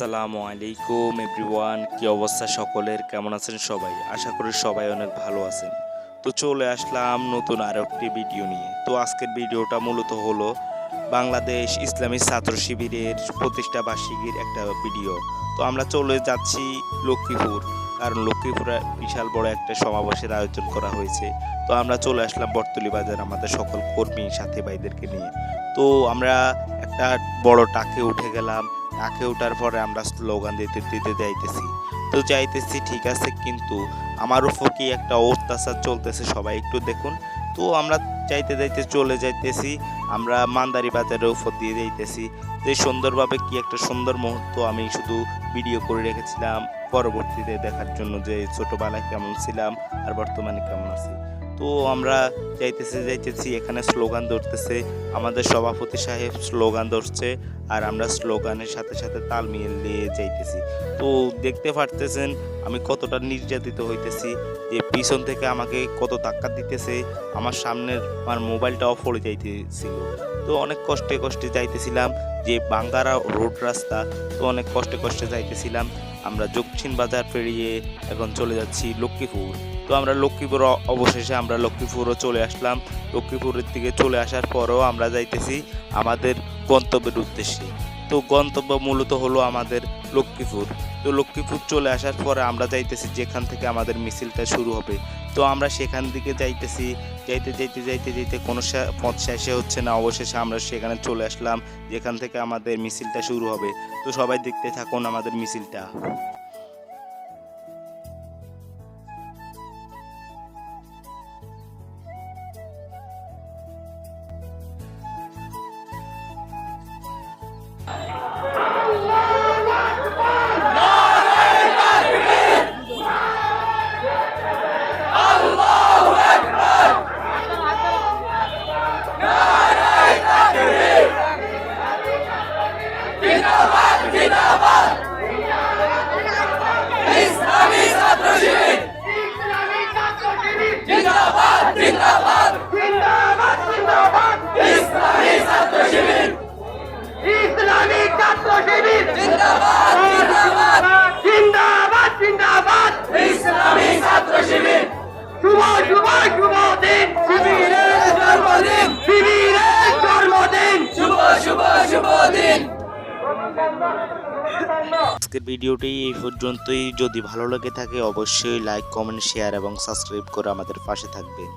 আসসালামু আলাইকুম এভরিওয়ান, কি অবস্থা সকলের? কেমন আছেন সবাই? আশা করি সবাই অনেক ভালো আছেন। তো চলে আসলাম নতুন আরও একটি ভিডিও নিয়ে। তো আজকের ভিডিওটা মূলত হলো বাংলাদেশ ইসলামী ছাত্র শিবিরের প্রতিষ্ঠা বার্ষিকীর একটা ভিডিও। তো আমরা চলে যাচ্ছি লক্ষ্মীপুর, কারণ লক্ষ্মীপুরে বিশাল বড় একটা সমাবেশের আয়োজন করা হয়েছে। তো আমরা চলে আসলাম বর্তলি বাজার, আমাদের সকল কর্মী সাথী ভাইদেরকে নিয়ে। তো আমরা একটা বড় টাকে উঠে গেলাম। টাকে ওঠার পরে আমরা স্লোগান দিতে দিতে যাইতেছি। তো যাইতেছি, ঠিক আছে, কিন্তু আমার উপর কি একটা অত্যাচার চলতেছে সবাই একটু দেখুন। তো আমরা যাইতে যাইতে চলে যাইতেছি, আমরা মান্দারি বাজারের উপর দিয়ে যাইতেছি। যে সুন্দরভাবে কি একটা সুন্দর মুহূর্ত আমি শুধু ভিডিও করে রেখেছিলাম, পরবর্তীতে দেখার জন্য যে ছোটোবেলায় কেমন ছিলাম আর বর্তমানে কেমন আছি। তো আমরা যাইতেছি যাইতেছি, এখানে স্লোগান ধরতেছে, আমাদের সভাপতি সাহেব স্লোগান ধরছে আর আমরা স্লোগানের সাথে সাথে তাল মিলিয়ে যাইতেছি। তো দেখতে পারতেছেন আমি কতটা নির্যাতিত হইতেছি যে পিছন থেকে আমাকে কত ধাক্কা দিতেছে, আমার সামনের আমার মোবাইলটাও পড়ে যাইতেছিল। তো অনেক কষ্টে কষ্টে যাইতেছিলাম যে বাঙ্গারা রোড রাস্তা, তো অনেক কষ্টে কষ্টে যাইতেছিলাম। আমরা দক্ষিণ বাজার পেরিয়ে এখন চলে যাচ্ছি লক্ষ্মীপুর। তো আমরা লক্ষ্মীপুর অবশেষে আমরা লক্ষ্মীপুরও চলে আসলাম। লক্ষ্মীপুরের দিকে চলে আসার পরও আমরা যাইতেছি। আমাদের গন্তব্যের উদ্দেশ্যে। তো গন্তব্য মূলত হলো আমাদের লক্ষ্মীপুর। তো লক্ষ্মীপুর চলে আসার পরে আমরা যাইতেছি যেখান থেকে আমাদের মিছিলটা শুরু হবে। তো আমরা সেখান দিকে যাইতেছি, যাইতে যাইতে যাইতে যাইতে কোনো পথ শেষে হচ্ছে না, অবশেষে আমরা সেখানে চলে আসলাম, যেখান থেকে আমাদের মিছিলটা শুরু হবে। তো সবাই দেখতে থাকুন আমাদের মিছিলটা। আজকের ভিডিওটি এই পর্যন্তই। যদি ভালো লাগে থাকে, অবশ্যই লাইক কমেন্ট শেয়ার এবং সাবস্ক্রাইব করে আমাদের পাশে থাকবেন।